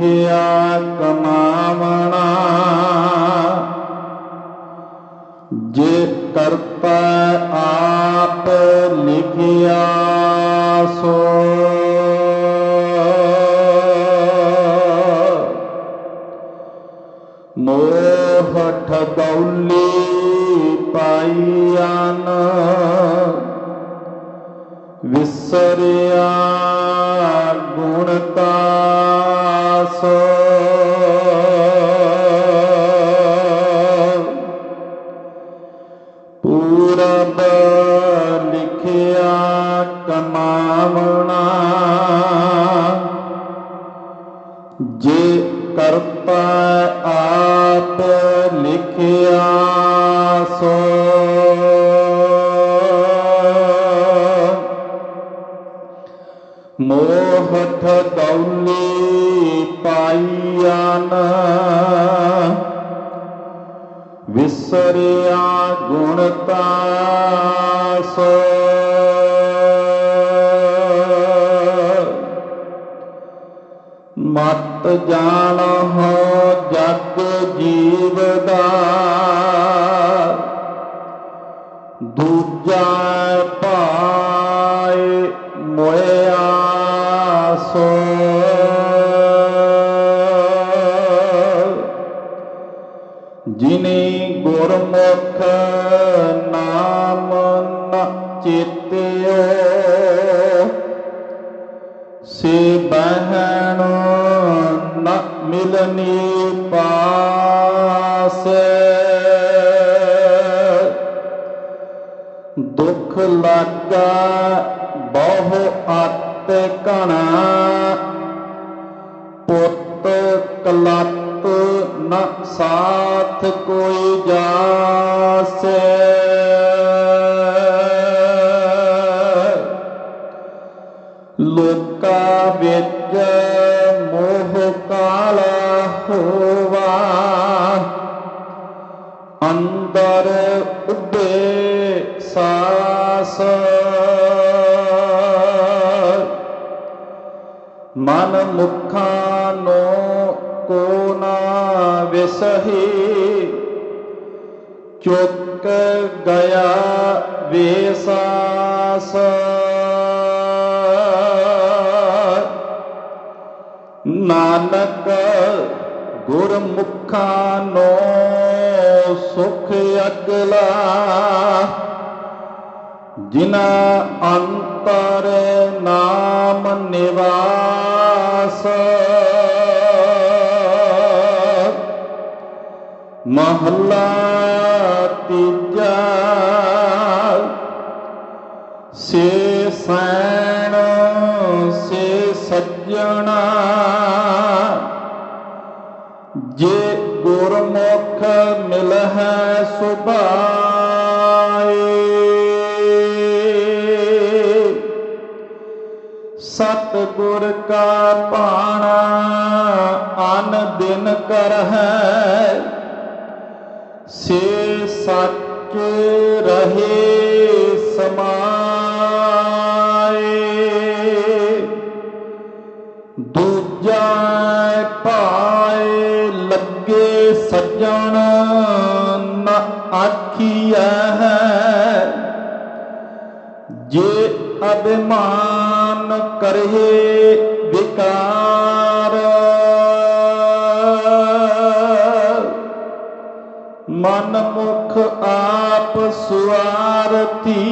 ਲਿਖਿਆ ਕਮਾਵਣਾ ਜੇ ਕਰਤਾ ਆਪ ਲਿਖਿਆ ਸੋ। ਮੋਹ ਠਗੌਲੀ ਪਾਈਆਨ ਵਿਸਰਿਆ ਗੁਣਤਾ ਤਾਸ ਪੂਰਬ ਲਿਖਿਆ ਕਮਾਵਣਾ ਜੇ ਕਰਤਾ ਆਪ ਲਿਖਿਆ ਸੋ ਮੋਹਠ ਦੌਲੀ ਪਾਈਆਨ ਵਿਸਰਿਆ ਗੁਣ ਤਾਸ। ਮਤ ਜਾਣ ਹੋ ਜਗ ਜੀਵ ਦਾ। ਜਿਨੇ ਗੁਰਮੁਖ ਨਾਮ ਨ ਚੇਤਿਓ, ਸੇ ਬਹਿਣ ਨ ਮਿਲਨੀ ਪਾਸ। ਦੁਖ ਲਾਗਾ ਬਹੁ ਆਤ ਕਣਾ ਪੁੱਤ ਕਲਤ ਨ ਸਾਥ ਕੋਈ ਜਾਸੇ। ਲੋਕਾ ਵਿੱਚ ਮੋਹ ਕਾਲਾ ਹੋਵਾ। ਅੰਦਰ ਉੱਡੇ ਸਾਸ। ਮਨ ਮੁਖਾਂ ਸਹੀ ਚੁੱਕ ਗਿਆ ਵੇਸਾਸ ਨਾਨਕ ਗੁਰਮੁਖਾਂ ਨੋ ਸੁਖ ਅਗਲਾ ਜਿਨਾ ਅੰਤਰ ਨਾਮ ਨਿਵਾਸ। ਮਹੱਲਾ ਤੀਜਾ। ਸੇ ਸੈਣ, ਸੇ ਸੱਜਣਾ। ਜੇ ਗੁਰਮੁਖ ਮਿਲ ਹੈ ਸੁਭਾਏ। ਸਤ ਗੁਰ ਕਾ ਪਾਣਾ ਅਨ ਦਿਨ ਕਰ ਹੈ ਸੇ ਸੱਚ ਰਹੇ ਸਮਾਏ। ਦੂਜਾ ਪਾਏ ਲੱਗੇ ਸੱਜਣ, ਨ ਆਖੀਐ ਹੈ ਜੇ ਅਭਿਮਾਨ ਕਰਹਿ ਵਿਕਾਰ ਮੁਖ ਆਪ ਸੁਆਰਤੀ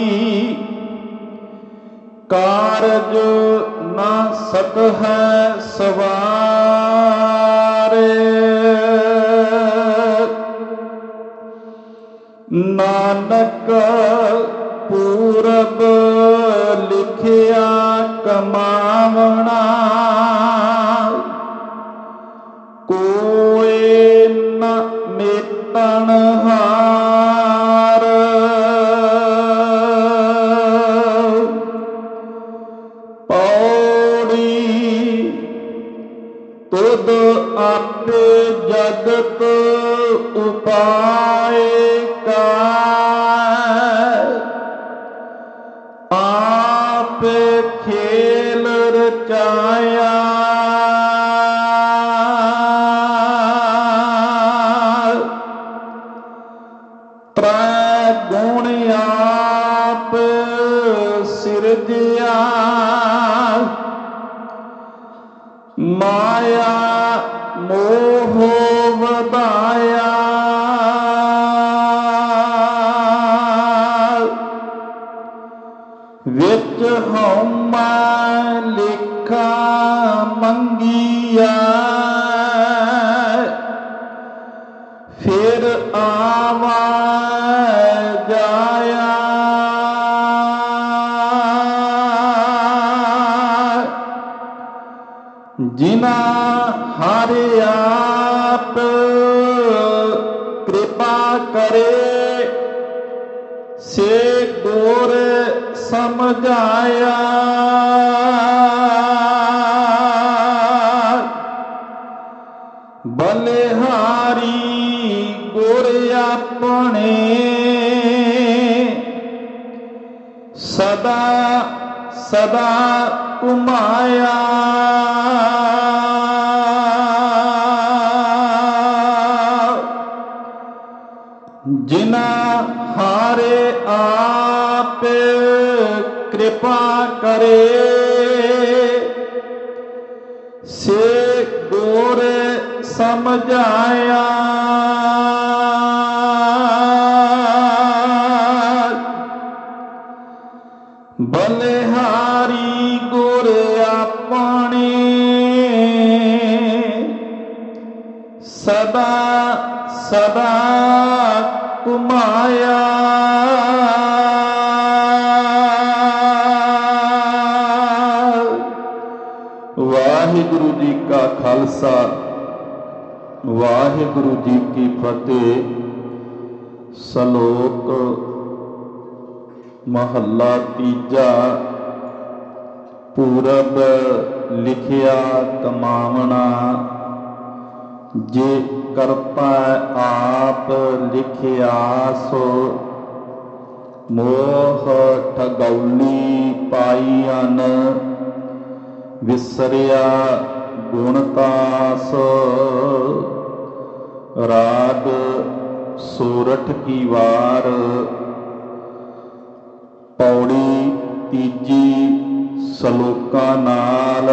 ਕਾਰਜ ਨਾ ਸਕ ਹੈ ਸਵਾਰੇ। ਨਾਨਕ ਪੂਰਬ ਲਿਖਿਆ ਕਮਾਵਣਾ ਤੁਧ ਆਪੇ ਜਗਤ ਮਾਇਆ ਮੋਹ ਵਧਾਇਆ। ਜਿਨਾ ਹਰਿ ਆਪ ਕਿਰਪਾ ਕਰੇ ਸੇ ਗੁਰ ਸਮਝਾਇਆ। ਬਲਿਹਾਰੀ ਗੁਰ ਆਪਣੇ ਸਦਾ ਸਦਾ ਕੁਮਾਇਆ ਜਿਨਾ ਹਾਰੇ ਆਪ ਕਿਰਪਾ ਕਰੇ ਸੇ ਗੁਰ ਸਮਝਾਇਆ। ਬਲਿਹਾਰੀ ਗੁਰ ਆਪਣੇ ਸਦਾ ਸਦਾ ਕੁਮਾਇਆ ਵਾਹਿਗੁਰੂ ਜੀ ਕਾ ਖਾਲਸਾ, ਵਾਹਿਗੁਰੂ ਜੀ ਕੀ ਫਤਿਹ। ਸ਼ਲੋਕ ਮਹੱਲਾ ਤੀਜਾ, ਪੂਰਬ ਲਿਖਿਆ ਤਮਾਵਣਾ। ਜੇ ਕਰਤਾ ਆਪ ਲਿਖਿਆ ਸੋ, ਮੋਹ ਠਗੌਲੀ ਪਾਈਆਂ ਵਿਸਰਿਆ ਗੁਣਤਾਸ ਰਾਗ ਸੂਰਠ ਕੀ ਵਾਰ, ਪੌੜੀ ਤੀਜੀ ਸਲੋਕਾਂ ਨਾਲ।